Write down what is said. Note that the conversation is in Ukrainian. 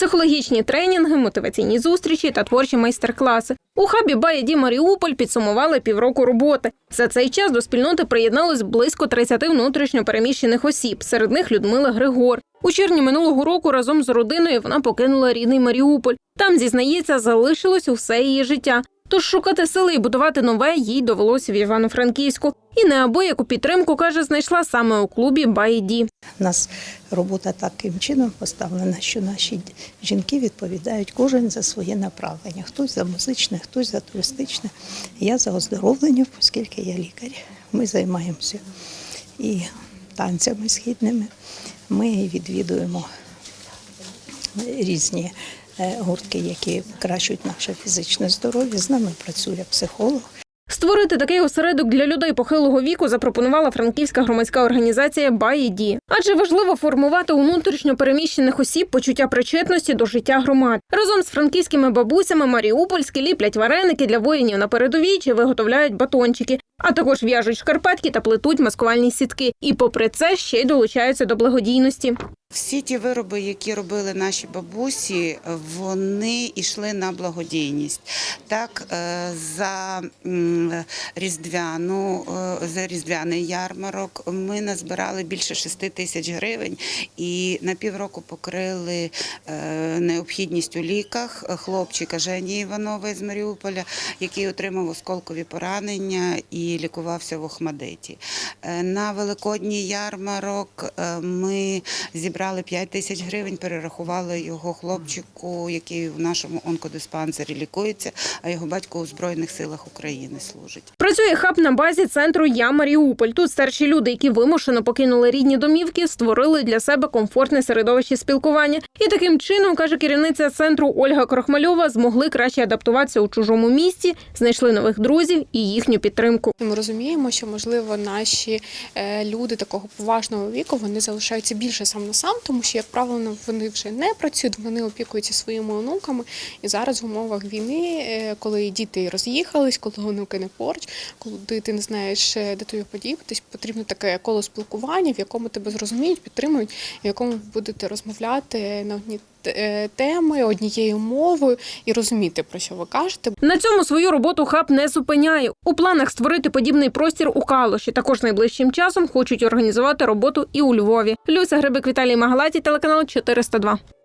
психологічні тренінги, мотиваційні зустрічі та творчі майстер-класи. У хабі Баєді Маріуполь підсумували півроку роботи. За цей час до спільноти приєдналось близько 30 внутрішньо переміщених осіб. Серед них Людмила Григор. У червні минулого року разом з родиною вона покинула рідний Маріуполь. Там зізнається, залишилось усе її життя. Тож шукати сили і будувати нове їй довелося в Івано-Франківську. І неабияку підтримку каже, знайшла саме у клубі Байді. У нас робота таким чином поставлена, що наші жінки відповідають кожен за своє направлення. Хтось за музичне, хтось за туристичне. Я за оздоровлення, оскільки я лікар. Ми займаємося і танцями східними. Ми відвідуємо різні е, гуртки, які покращують наше фізичне здоров'я. З нами працює психолог. Створити такий осередок для людей похилого віку запропонувала франківська громадська організація «Баїді». Адже важливо формувати у внутрішньо переміщених осіб почуття причетності до життя громад. Разом з франківськими бабусями Маріупольські ліплять вареники для воїнів на передовій чи виготовляють батончики, а також в'яжуть шкарпетки та плетуть маскувальні сітки. І попри це ще й долучаються до благодійності. Всі ті вироби, які робили наші бабусі, вони йшли на благодійність. Так, е, за різдвяну е, за різдвяний ярмарок ми назбирали більше 6 тисяч гривень і на півроку покрили е, необхідність у ліках хлопчика Жені Іванова з Маріуполя, який отримав осколкові поранення і лікувався в Охмадиті. На великодній ярмарок ми зібрали 5 тисяч гривень, перерахували його хлопчику, який в нашому онкодиспансері лікується, а його батько у Збройних силах України служить. Працює хаб на базі центру Я Маріуполь. Тут старші люди, які вимушено покинули рідні домівки, створили для себе комфортне середовище спілкування. І таким чином, каже керівниця центру Ольга Крохмальова, змогли краще адаптуватися у чужому місті, знайшли нових друзів і їхню підтримку. Ми розуміємо, що можливо наші е, люди такого поважного віку вони залишаються більше сам на сам, тому що, як правило, вони вже не працюють, вони опікуються своїми онуками. І зараз в умовах війни, е, коли діти роз'їхались, коли онуки не поруч, коли ти не знаєш, е, де тобі подібатись, потрібно таке коло спілкування, в якому тебе зрозуміють, підтримують, в якому ви будете розмовляти на одні теми однією мовою і розуміти про що ви кажете. На цьому свою роботу хаб не зупиняє. У планах створити подібний простір у Калуші. Також найближчим часом хочуть організувати роботу і у Львові. Люся Грибик Віталій Магалаті, телеканал 402.